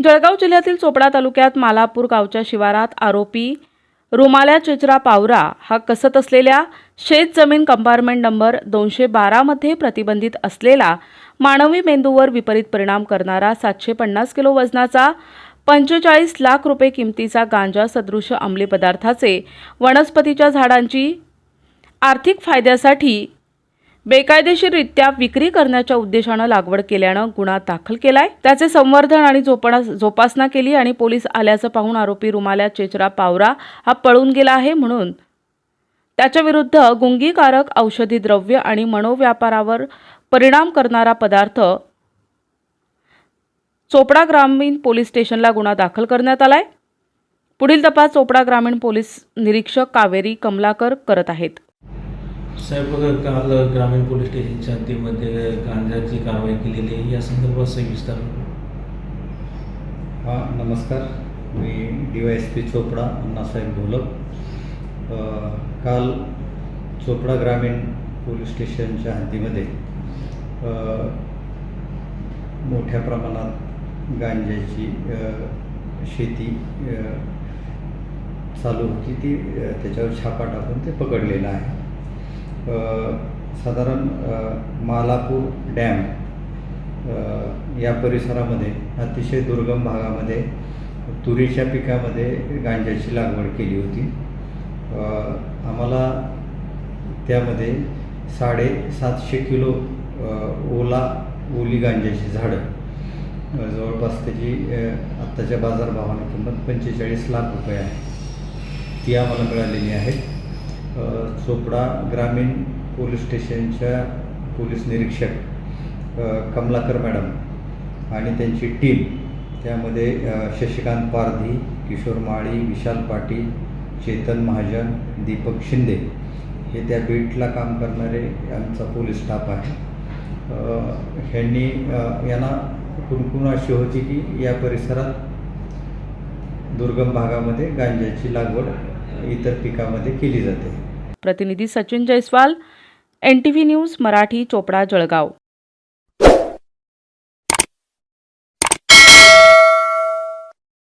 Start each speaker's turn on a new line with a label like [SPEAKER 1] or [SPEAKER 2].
[SPEAKER 1] जळगाव जिल्ह्यातील चोपडा तालुक्यात मालापूर गावच्या शिवारात आरोपी रुमाल्या चेचरा पावरा हा कसत असलेल्या शेत जमीन कंपार्टमेंट नंबर दोनशे बारामध्ये प्रतिबंधित असलेला मानवी मेंदूवर विपरीत परिणाम करणारा सातशे पन्नास किलो वजनाचा पंचेचाळीस लाख रुपये किमतीचा गांजा सदृश अंमली पदार्थाचे वनस्पतीच्या झाडांची आर्थिक फायद्यासाठी बेकायदेशीररित्या विक्री करण्याच्या उद्देशानं लागवड केल्यानं गुन्हा दाखल केलाय. त्याचे संवर्धन आणि जोपासना केली आणि पोलीस आल्याचं पाहून आरोपी रुमाल्या चेचरा पावरा हा पळून गेला आहे म्हणून. त्याच्याविरुद्ध गुंगीकारक औषधी द्रव्य आणि मनोव्यापारावर परिणाम करणारा पदार्थ चोपडा ग्रामीण पोलीस स्टेशनला गुन्हा दाखल करण्यात आलाय. पुढील तपास चोपडा ग्रामीण पोलीस निरीक्षक कावेरी कमलाकर करत आहेत.
[SPEAKER 2] साहेब बघा काल ग्रामीण पोलीस स्टेशनच्या हद्दीमध्ये गांजाची कारवाई केलेली आहे. या संदर्भात सविस्तर
[SPEAKER 3] हा नमस्कार. मी D Y S P Chopda Annasaheb Gholap काल चोपडा ग्रामीण पोलीस स्टेशनच्या हद्दीमध्ये मोठ्या प्रमाणात गांजाची शेती चालू होती. ती त्याच्यावर छापा टाकून ते पकडलेलं आहे. साधारण मालापूर डॅम या परिसरामध्ये अतिशय दुर्गम भागामध्ये तुरीच्या पिकामध्ये गांजाची लागवड केली होती. आम्हाला त्यामध्ये साडेसातशे किलो ओला ओली गांजाची झाडं जवळपास त्याची आत्ताच्या बाजारभावाने किंमत पंचेचाळीस लाख रुपये आहे. ती आम्हाला मिळालेली आहेत. चोपडा ग्रामीण पोलीस स्टेशनच्या पोलीस निरीक्षक कमलाकर मॅडम आणि त्यांची टीम त्यामध्ये शशिकांत पारधी किशोर माळी विशाल पाटील चेतन महाजन दीपक शिंदे. हे त्या बीटला काम करणारे आमचा पोलीस स्टाफ आहे. ह्यांनी यांना कुणकुण अशी होती की या परिसरात दुर्गम भागामध्ये गांजाची लागवड इतर पिकामध्ये केली जाते.
[SPEAKER 1] प्रतिनिधी Sachin Jaiswal N T V news Marathi Chopda Jalgaon.